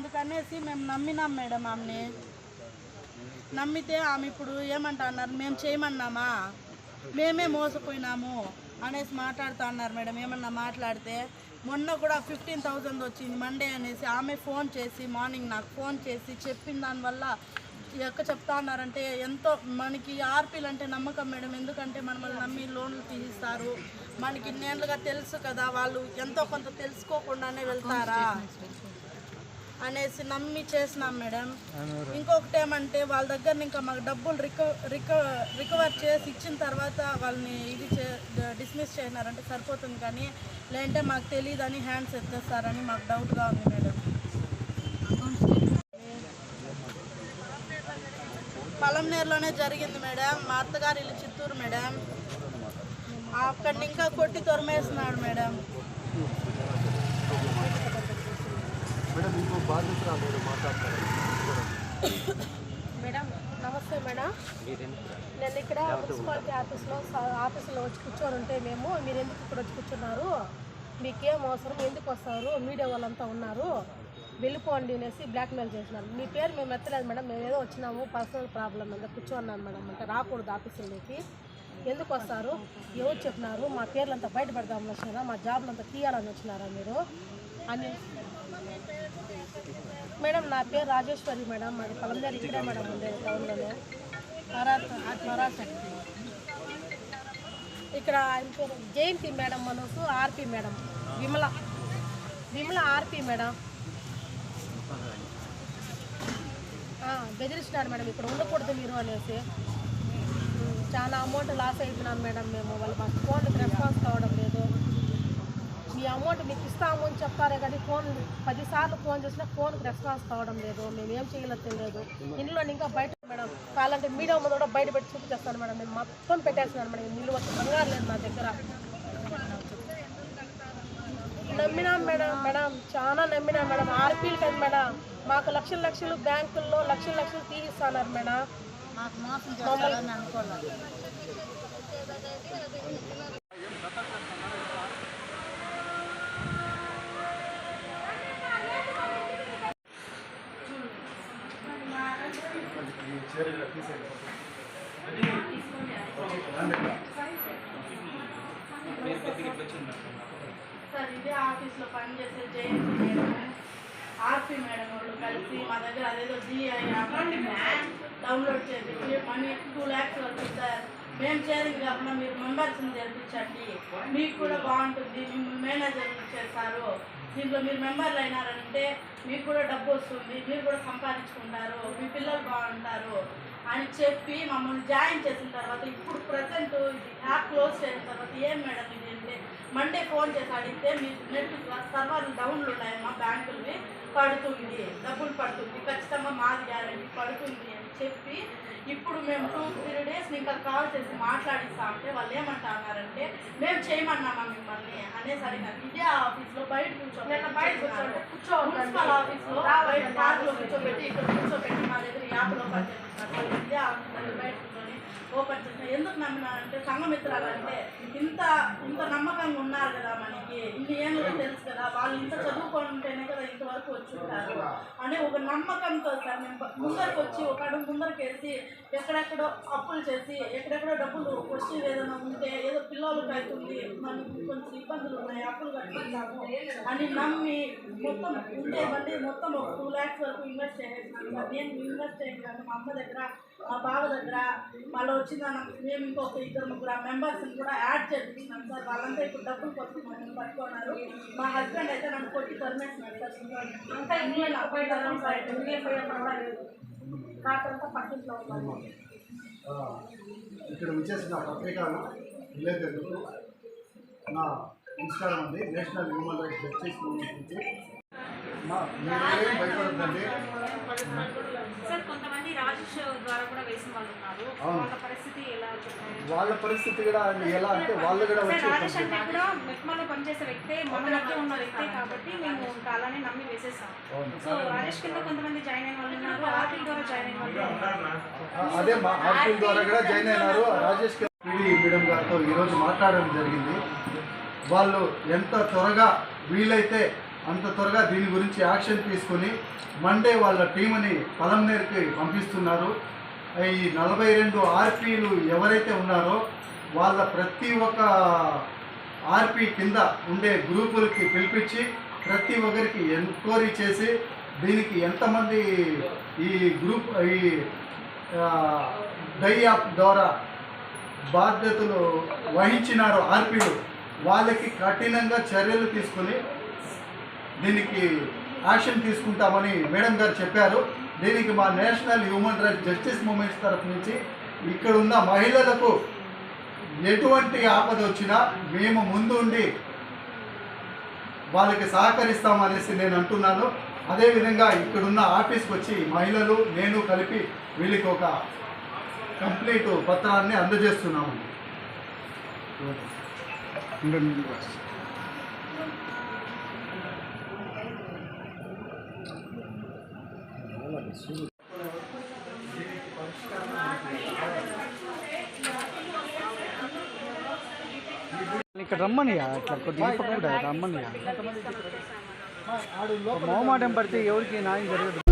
అందుకనేసి మేము నమ్మినాం మేడం ఆమెని. నమ్మితే ఆమె ఇప్పుడు ఏమంటన్నారు మేము చేయమన్నామా? మేమే మోసపోయినాము అనేసి మాట్లాడుతూ అన్నారు మేడం. ఏమన్నా మాట్లాడితే మొన్న కూడా ఫిఫ్టీన్ థౌజండ్ వచ్చింది మండే అనేసి ఆమె ఫోన్ చేసి మార్నింగ్ నాకు ఫోన్ చేసి చెప్పిన దానివల్ల ఎక్క చెప్తా అన్నారంటే ఎంతో మనకి ఆర్పీలు అంటే నమ్మకం మేడం. ఎందుకంటే మనల్ని నమ్మి లోన్లు తీస్తారు మనకి ఇన్నేళ్ళుగా తెలుసు కదా వాళ్ళు ఎంతో కొంత తెలుసుకోకుండానే వెళ్తారా? అనేసి నమ్మి చేసినాం మేడం. ఇంకొకటి ఏమంటే వాళ్ళ దగ్గర ఇంకా మాకు డబ్బులు రిక రిక రికవర్ చేసి ఇచ్చిన తర్వాత వాళ్ళని ఇది చే డిస్మిస్ చేసినారంటే సరిపోతుంది కానీ లేదంటే మాకు తెలియదని హ్యాండ్స్ ఎత్తేస్తారని మాకు డౌట్గా ఉంది మేడం. పలంనేరులోనే జరిగింది మేడం. మా అత్తగారి ఇల్లు చిత్తూరు మేడం. అక్కడిని ఇంకా కొట్టి తొరమేస్తున్నాడు మేడం మేడం ఇంకో బాధితురాలు మీరు మాట్లాడతారు? మేడం నమస్తే మేడం. నేను ఇక్కడ మున్సిపాలిటీ ఆఫీస్లో ఆఫీసులో వచ్చి కూర్చొని ఉంటే మేము మీరు ఎందుకు ఇక్కడ వచ్చి కూర్చున్నారు? మీకేం అవసరం? ఎందుకు వస్తారు? మీడియా వాళ్ళంతా ఉన్నారు. వెళ్ళిపోండి అనేసి బ్లాక్మెయిల్ చేసినారు. మీ పేరు మేము ఎత్తలేదు మేడం. మేము ఏదో వచ్చినాము పర్సనల్ ప్రాబ్లం మీద కూర్చోన్నాను మేడం. అంటే రాకూడదు ఆఫీసులోకి. ఎందుకు వస్తారు? ఎవరు చెప్పినారు? మా పేర్లంతా బయటపడదామని వచ్చినారా మా జాబ్లంతా తీయాలని వచ్చినారా మీరు? అని మేడం నా పేరు రాజేశ్వరి మేడం. మాది పొలందేరు ఇక్కడే మేడం ఉండేది టౌన్లోనే. ఇక్కడ జయంతి మేడం మనసు RP madam. Vimala. Vimala RP madam. ఆ, బెదిరిస్తున్నారు మేడం ఇక్కడ ఉండకూడదు మీరు అనేసి. చాలా అమౌంట్ లాస్ అవుతున్నాను మేడం మేము వాళ్ళు మాకు ఫోన్కి రెస్పాన్స్ కావడం లేదు. మీ అమౌంట్ మీకు ఇస్తాము అని చెప్తారే కానీ ఫోన్ పదిసార్లు ఫోన్ చేసినా ఫోన్కి రెస్పాన్స్ కావడం లేదు. మేము ఏం చేయలేదో తెలియదు. ఇంట్లో ఇంకా బయట మేడం కావాలంటే మీడియా ముందు కూడా బయట పెట్టి చూపించేస్తాను మేడం. నేను మొత్తం పెట్టేస్తున్నాను మేడం. నిల్వ బంగారు లేదు నా దగ్గర. నమ్మినాం మేడం మేడం చాలా నమ్మినాం మేడం. ఆర్పీలు కదా మేడం. మాకు లక్షల లక్షలు బ్యాంకుల్లో లక్షల లక్షలు తీసిస్తున్నారు మేడం. సార్ ఇదే ఆఫీస్లో పనిచేసే జయంతి మేడం ఆర్పి మేడం వాళ్ళు కలిసి మా దగ్గర అదేదో జిఐ డౌన్లోడ్ చేసి మనీ టూ ల్యాక్స్ వరకు సార్. మేము చేరింది కాకుండా మీరు మెంబర్స్ని జరిపించండి. మీకు కూడా బాగుంటుంది. మేనేజర్ చేస్తారు దీంట్లో మీరు మెంబర్లు అయినారంటే మీకు కూడా డబ్బు వస్తుంది. మీరు కూడా సంపాదించుకుంటారు. మీ పిల్లలు బాగుంటారు. అని చెప్పి మమ్మల్ని జాయిన్ చేసిన తర్వాత ఇప్పుడు ప్రజెంట్ ఇది యాప్ క్లోజ్ చేసిన తర్వాత ఏం మేడం ఇది అంటే మండే ఫోన్ చేసి అడిగితే మీ నెట్ సర్వర్లు డౌన్లు ఉన్నాయమ్మా బ్యాంకులవి పడుతుంది డబ్బులు పడుతుంది ఖచ్చితంగా మాది గ్యారంటీ పడుతుంది అని చెప్పి ఇప్పుడు మేము టూ త్రీ డేస్ ఇంకా కాల్ చేసి మాట్లాడిస్తా అంటే వాళ్ళు ఏమంటా అన్నారంటే మేము చేయమన్నామా మిమ్మల్ని అనేసరికి నాకు ఇదే ఆఫీస్లో బయట నిన్న బయట కూర్చోండి. కూర్చోవద్దండి. మున్సిపల్ ఆఫీస్లో బయట పార్క్లో కూర్చోబెట్టి ఇక్కడ కూర్చోబెట్టి మా దగ్గర యాప్లో ఓపెన్ చేసిన ఎందుకు నమ్మినారంటే సంఘమిత్రాలంటే ఇంత ఇంత నమ్మకంగా ఉన్నారు కదా మనకి ఇన్ని ఏళ్ళు తెలుసు కదా వాళ్ళు ఇంత వరకు ఇంతవరకు వచ్చి ఉంటారు. అనే ఒక నమ్మకంతో సార్ మేము ముందరకు వచ్చి ఒక అడుగు ముందరకు వేసి ఎక్కడెక్కడో అప్పులు చేసి ఎక్కడెక్కడో డబ్బులు వచ్చి ఏదైనా ఉంటే ఏదో పిల్లలకి అవుతుంది మనకి కొంచెం ఇబ్బందులు ఉన్నాయి అప్పులు కట్టుకుంటాము అని నమ్మి మొత్తం ఉండేవన్నీ మొత్తం ఒక టూ ల్యాక్స్ వరకు ఇన్వెస్ట్ చేసేసినాను నేను ఇన్వెస్ట్ చేయగలను మా అమ్మ దగ్గర మా బావ దగ్గర మళ్ళీ వచ్చిన మేము ఇంకొక ఇద్దరు ముగ్గురు మెంబర్స్ని కూడా యాడ్ చేపించినాం సార్ వాళ్ళంతా ఇప్పుడు డబ్బులు కోసం మమ్మల్ని పట్టుకున్నారు. మా హస్బెండ్ అయితే నన్ను కొట్టి తరిమేస్తున్నారు సార్ అంతా ఇంగ్లీష్ అబ్బాయి బయట ఇంగ్లీష్ పోయినప్పుడు కూడా లేదు. రాత్రంతా పట్టింట్లో ఉన్నాము ఆ, ఇక్కడ వచ్చేసిన పత్రికలు విలేకరులకు నా నమస్కారం అండి national human rights justice movement నుంచి మా మీరేం భయపడద్దండి సార్ కొంతమంది రాజేష్ ద్వారా కూడా వేసిన వాళ్ళు ఉన్నారు అవును. వాళ్ళ పరిస్థితి ఎలా చెప్పారు వాళ్ళ పరిస్థితి కూడా ఎలా అంటే వాళ్ళు కూడా వచ్చి రాజేష్ అంటే కూడా మెట్మాలో పనిచేసే వ్యక్తే మన మధ్య ఉన్న వ్యక్తే కాబట్టి మేము ఇంకా అలానే నమ్మి వేసేసాం. సో రాజేష్ కింద కొంతమంది జాయిన్ అయిన వాళ్ళు ఉన్నారు ఆర్టీ ద్వారా జాయిన్ అయిన వాళ్ళు అదే మా ఆర్పీల ద్వారా కూడా జాయిన్ అయినారు. రాజేష్ పిడి మేడం గారితో ఈరోజు మాట్లాడడం జరిగింది. వాళ్ళు ఎంత త్వరగా వీలైతే అంత త్వరగా దీని గురించి యాక్షన్ తీసుకొని మండే వాళ్ళ టీంని పలంనేరుకి పంపిస్తున్నారు. ఈ నలభై రెండు ఆర్పీలు ఎవరైతే ఉన్నారో వాళ్ళ ప్రతి ఒక్క ఆర్పీ కింద ఉండే గ్రూపులకి పిలిపించి ప్రతి ఒక్కరికి ఎంక్వైరీ చేసి దీనికి ఎంతమంది ఈ గ్రూప్ ఈ డై యాప్ ద్వారా బాధ్యతలు వహించినారో ఆర్పీలు వాళ్ళకి కఠినంగా చర్యలు తీసుకొని దీనికి యాక్షన్ తీసుకుంటామని మేడం గారు చెప్పారు. దీనికి మా national human rights justice movements తరఫు నుంచి ఇక్కడ ఉన్న మహిళలకు ఎటువంటి ఆపద వచ్చినా మేము ముందు ఉండి వాళ్ళకి సహకరిస్తామనేసి నేను అంటున్నాను. అదేవిధంగా ఇక్కడున్న ఆఫీస్కి వచ్చి మహిళలు నేను కలిపి వీళ్ళకి ఒక కంప్లీట్ పత్రాన్ని అందజేస్తున్నాము. ఇక్కడ రమ్మనియా ఇట్లా కొద్దిగా కూడా రమ్మనియా మొహమాటం పడితే ఎవరికి న్యాయం జరగదు.